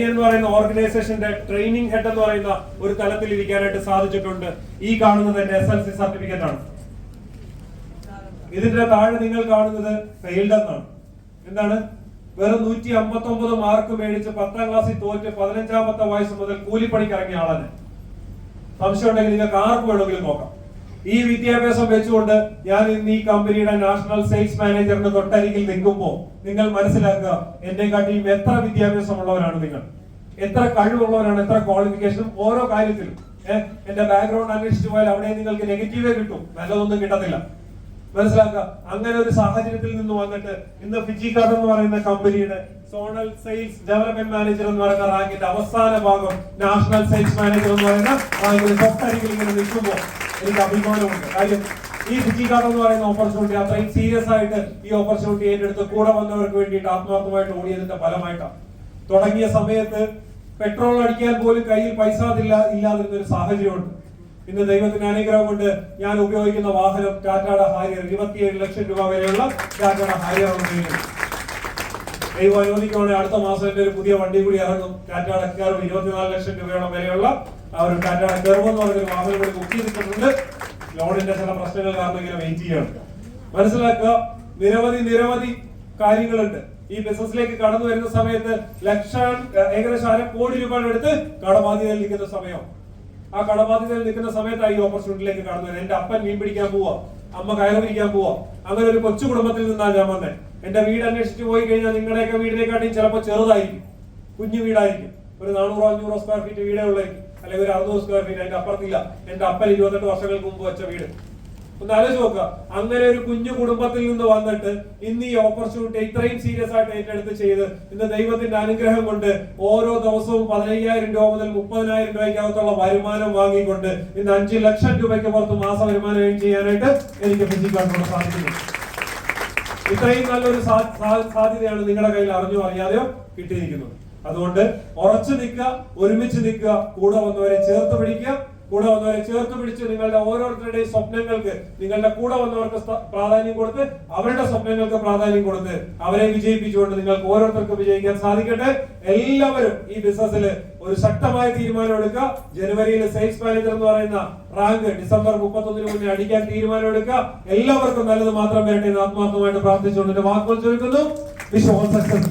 എന്ന് പറയുന്ന ഓർഗനൈസേഷന്റെ ട്രെയിനിങ് ഹെഡ് എന്ന് പറയുന്ന ഒരു തലത്തിൽ ഇരിക്കാനായിട്ട് സാധിച്ചിട്ടുണ്ട്. ഈ കാണുന്നത് എന്റെ എസ് എൽ സി സർട്ടിഫിക്കറ്റ് ആണ്. ഇതിന്റെ താഴെ നിങ്ങൾ കാണുന്നത് ഫെയിൽഡ് എന്നാണ്. എന്താണ്? വെറും നൂറ്റി അമ്പത്തി ഒമ്പത് മാർക്ക് മേടിച്ച് പത്താം ക്ലാസ്സിൽ തോറ്റ് പതിനഞ്ചാമത്തെ വയസ്സ് മുതൽ കൂലിപ്പണിക്ക് ഇറങ്ങിയ ആളാണ് സംശയം ഉണ്ടെങ്കിൽ നിങ്ങൾക്ക് ആർക്ക് വേണമെങ്കിലും നോക്കാം. ഈ വിദ്യാഭ്യാസം വെച്ചുകൊണ്ട് ഞാൻ ഇന്ന് ഈ കമ്പനിയുടെ നാഷണൽ സെയിൽസ് മാനേജറിന് തൊട്ടരികിൽ നിൽക്കുമ്പോൾ നിങ്ങൾ മനസ്സിലാക്കുക എന്നെ കാട്ടിയും എത്ര വിദ്യാഭ്യാസമുള്ളവരാണ് നിങ്ങൾ? എത്ര കഴിവുള്ളവരാണ് എത്ര ക്വാളിഫിക്കേഷനും ഓരോ കാര്യത്തിലും. എന്റെ ബാക്ക്ഗ്രൗണ്ട് അന്വേഷിച്ചു പോയാൽ അവിടെ നിങ്ങൾക്ക് നെഗറ്റീവേ കിട്ടും. നല്ലതൊന്നും കിട്ടത്തില്ല. മനസ്സിലാക്കുക അങ്ങനെ ഒരു സാഹചര്യത്തിൽ നിന്ന് വന്നിട്ട് ഇന്ന് ഫിജി കാർഡ് എന്ന് പറയുന്ന കമ്പനിയുടെ സോണൽ സെയിൽസ് ഡെവലപ്മെന്റ് മാനേജർ എന്ന് പറയുന്ന റാങ്കിന്റെ അവസാന ഭാഗം നാഷണൽ സെയിൽസ് മാനേജർ എന്ന് പറയുന്ന റാങ്കിന്റെ തൊട്ടരികിൽ ഇങ്ങനെ നിൽക്കുമ്പോൾ എനിക്ക് അഭിമാനമുണ്ട്. കാര്യം ഈ ഫിജി കാർഡ് എന്ന് പറയുന്ന ഓപ്പർച്യൂണിറ്റി അത്രയും സീരിയസ് ആയിട്ട് ഈ ഓപ്പർച്യൂണിറ്റി ഏറ്റെടുത്ത് കൂടെ വന്നവർക്ക് വേണ്ടിയിട്ട് ആത്മാർത്ഥമായിട്ട് ഓടിയതിന്റെ ഫലമായിട്ടാണ്. തുടങ്ങിയ സമയത്ത് പെട്രോൾ അടിക്കാൻ പോലും കയ്യിൽ പൈസ ഇല്ല ഇല്ലാതിരുന്ന ഒരു സാഹചര്യമുണ്ട്. ഇന്ന് ദൈവത്തിന്റെ അനുഗ്രഹം കൊണ്ട് ഞാൻ ഉപയോഗിക്കുന്ന വാഹനം ടാറ്റയുടെ ഹാരിയർ ഇരുപത്തിയേഴ് ലക്ഷം രൂപ വരെയുള്ള ടാറ്റയുടെ ഹാരിയർ ദൈവം അനുവദിക്കുകയാണെങ്കിൽ അടുത്ത മാസം എന്റെ ഒരു പുതിയ വണ്ടി കൂടി ഇറങ്ങും. ടാറ്റയുടെ കയറും ഇരുപത്തിനാല് ലക്ഷം രൂപയോളം വരെയുള്ള ആ ഒരു ടാറ്റയുടെ കയറും എന്ന് പറഞ്ഞൊരു വാഹനം കൂടി ബുക്ക് ചെയ്തിട്ടുണ്ട്. ലോണിന്റെ ചില പ്രശ്നങ്ങൾ കാരണം ഇങ്ങനെ വെയിറ്റ് ചെയ്യണം. മനസ്സിലാക്കുക? നിരവധി നിരവധി കാര്യങ്ങളുണ്ട്. ഈ ബിസിനസ്സിലേക്ക് കടന്നു വരുന്ന സമയത്ത് ലക്ഷം ഏകദേശം അര കോടി രൂപയുടെ അടുത്ത് കടബാധ്യതയിൽ നിൽക്കുന്ന സമയം. ആ കടബാധ്യതയിൽ നിൽക്കുന്ന സമയത്താണ് ഈ ഓപ്പർച്യൂണിറ്റിയിലേക്ക് കടന്നു വരുന്നത് എന്റെ അപ്പൻ മീൻ പിടിക്കാൻ പോവാ. അമ്മ കയറ് പിടിക്കാൻ പോവാ. അങ്ങനെ ഒരു കൊച്ചു കുടുംബത്തിൽ നിന്നാണ് ഞാൻ വന്നത് എന്റെ വീട് അന്വേഷിച്ച് പോയി കഴിഞ്ഞാൽ നിങ്ങളുടെയൊക്കെ വീടിനെക്കാട്ടിയും ചിലപ്പോൾ ചെറുതായിരിക്കും. കുഞ്ഞു വീടായിരിക്കും. ഒരു നാനൂറോ അഞ്ഞൂറോ സ്ക്വയർ ഫീറ്റ് വീടേ ഉള്ളായിരിക്കും അല്ലെങ്കിൽ ഒരു അറുന്നൂറ് സ്ക്വയർ ഫീറ്റ് അതിന്റെ അപ്പുറത്തില്ല. എന്റെ അപ്പൻ ഇരുപത്തെട്ട് വർഷങ്ങൾക്ക് മുമ്പ് വെച്ച വീട്. ഒന്ന് ആലോചിച്ച് നോക്കുക. അങ്ങനെ ഒരു കുഞ്ഞു കുടുംബത്തിൽ നിന്ന് വന്നിട്ട് ഇന്ന് ഈ ഓപ്പർച്യൂണിറ്റി ഇത്രയും സീരിയസ് ആയിട്ട് ഏറ്റെടുത്ത് ചെയ്ത് ഇന്ന് ദൈവത്തിന്റെ അനുഗ്രഹം കൊണ്ട് ഓരോ ദിവസവും പതിനയ്യായിരം രൂപ മുതൽ മുപ്പതിനായിരം രൂപയ്ക്കകത്തുള്ള വരുമാനം വാങ്ങിക്കൊണ്ട് ഇന്ന് അഞ്ചു ലക്ഷം രൂപയ്ക്ക് പുറത്ത് മാസ വരുമാനം ചെയ്യാനായിട്ട് എനിക്ക് ഫിസിക്കാനുള്ള സാധിക്കുന്നു. ഇത്രയും നല്ലൊരു സാധ്യതയാണ് നിങ്ങളുടെ കയ്യിൽ അറിഞ്ഞോ അറിയാതെയോ കിട്ടിയിരിക്കുന്നത്. അതുകൊണ്ട് ഉറച്ചു നിൽക്കുക ഒരുമിച്ച് നിൽക്കുക കൂടെ വന്നവരെ ചേർത്ത് പിടിക്കുക കൂടെ വന്നവരെ ചേർത്ത് പിടിച്ച് നിങ്ങളുടെ ഓരോരുത്തരുടെയും സ്വപ്നങ്ങൾക്ക് നിങ്ങളുടെ കൂടെ വന്നവർക്ക് പ്രാധാന്യം കൊടുത്ത് അവരുടെ സ്വപ്നങ്ങൾക്ക് പ്രാധാന്യം കൊടുത്ത് അവരെ വിജയിപ്പിച്ചുകൊണ്ട് നിങ്ങൾക്ക് ഓരോരുത്തർക്കും വിജയിക്കാൻ സാധിക്കട്ടെ. എല്ലാവരും ഈ ബിസിനസ്സിൽ ഒരു ശക്തമായ തീരുമാനം എടുക്കുക. ജനുവരിയിലെ സെയിൽസ് മാനേജർ എന്ന് പറയുന്ന റാങ്ക് ഡിസംബർ മുപ്പത്തൊന്നിന് മുന്നേ അടിക്കാൻ തീരുമാനം എടുക്കുക. എല്ലാവർക്കും നല്ലത് മാത്രം വരട്ടെ എന്ന് ആത്മാർത്ഥമായിട്ട് പ്രാർത്ഥിച്ചുകൊണ്ട് വാക്കുകൾ ചുരുക്കുന്നു വിശ്വ സക്സസ്